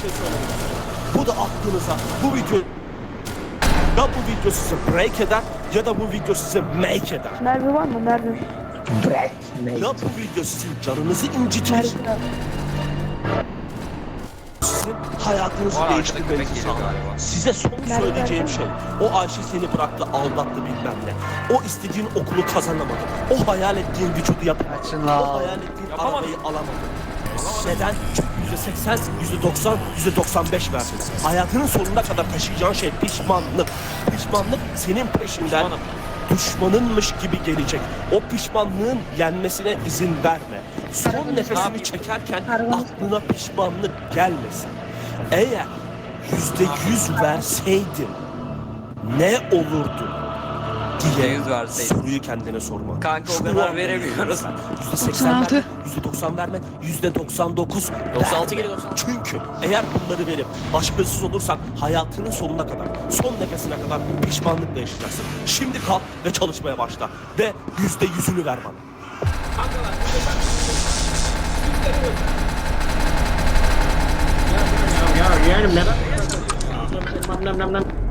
şey söylemek istiyorum. Bu da aklınıza bu video ya bu video sizi break eder ya da bu video sizi make eder. Mermi var mı? Mermi. Break mate. Ya bu video sizin canınızı incitir. Mermi. Sizin hayatınızı değiştirmenizi sağlar. Size son Nerede söyleyeceğim nerede? şey. O Ayşe seni bıraktı, aldattı bilmem ne. O istediğin okulu kazanamadın. O hayal ettiğin vücudu yapamadın. Kaçın O hayal ettiğin Yapamadım. arabayı alamadın. Neden? Çünkü %80, %90, %95 verdin. Hayatının sonuna kadar taşıyacağın şey pişmanlık. Pişmanlık senin peşinden Pişmanım. düşmanınmış gibi gelecek. O pişmanlığın yenmesine izin verme. Son nefesini çekerken aklına pişmanlık gelmesin. Eğer yüzde yüz verseydin ne olurdu diye %100 verseydin. soruyu kendine sorma. Kanka o kadar veremiyoruz. Yüzde seksen verme, yüzde doksan verme, yüzde doksan dokuz 96 verme. geliyor, 96. Çünkü eğer bunları verip başkasız olursan hayatının sonuna kadar, son nefesine kadar pişmanlıkla yaşayacaksın. Şimdi kalk ve çalışmaya başla. Ve yüzde yüzünü ver bana. Ya yeğenim neden? Nam nam nam nam.